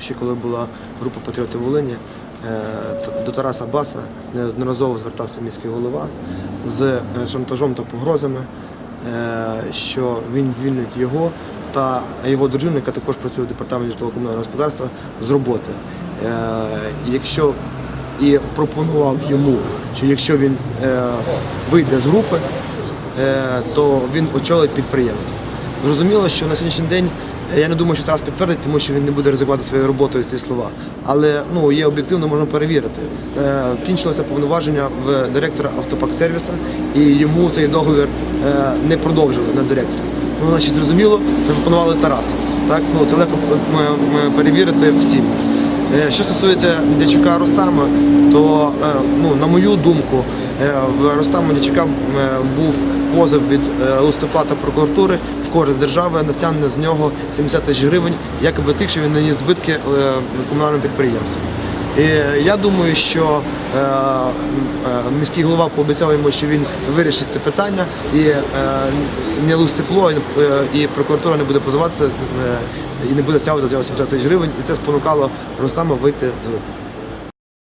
ще коли була група Патріоти Волині, е, до Тараса Баса неодноразово звертався міський голова з е, шантажом та погрозами, е, що він звільнить його та його дружину, яка також працює в департаменті житлово-комунального господарства, з роботи. Якщо і пропонував йому, що якщо він вийде з групи, то він очолить підприємство. Зрозуміло, що на сьогоднішній день е, я не думаю, що Тарас підтвердить, тому що він не буде ризикувати своєю роботою ці слова. Але ну є об'єктивно, можна перевірити. Е, кінчилося повноваження в директора автопаксервіса, і йому цей договір е, не продовжили на директора. Ну, значить, зрозуміло, запропонували Тарасу. Так, ну це легко е, перевірити всім. Е, Що стосується Дячука Ростама, то е, ну, на мою думку, е, в Ростама Дячука був позов від Лустоплата прокуратури в користь держави на стягнення з нього 70 тисяч гривень, якоби тих, що він наніс збитки комунальному підприємству. І я думаю, що е, е, міський голова пообіцяв йому, що він вирішить це питання і е, не лустепло, і, прокуратура не буде позиватися і не буде стягувати за нього 70 тисяч гривень. І це спонукало Ростама вийти з групи.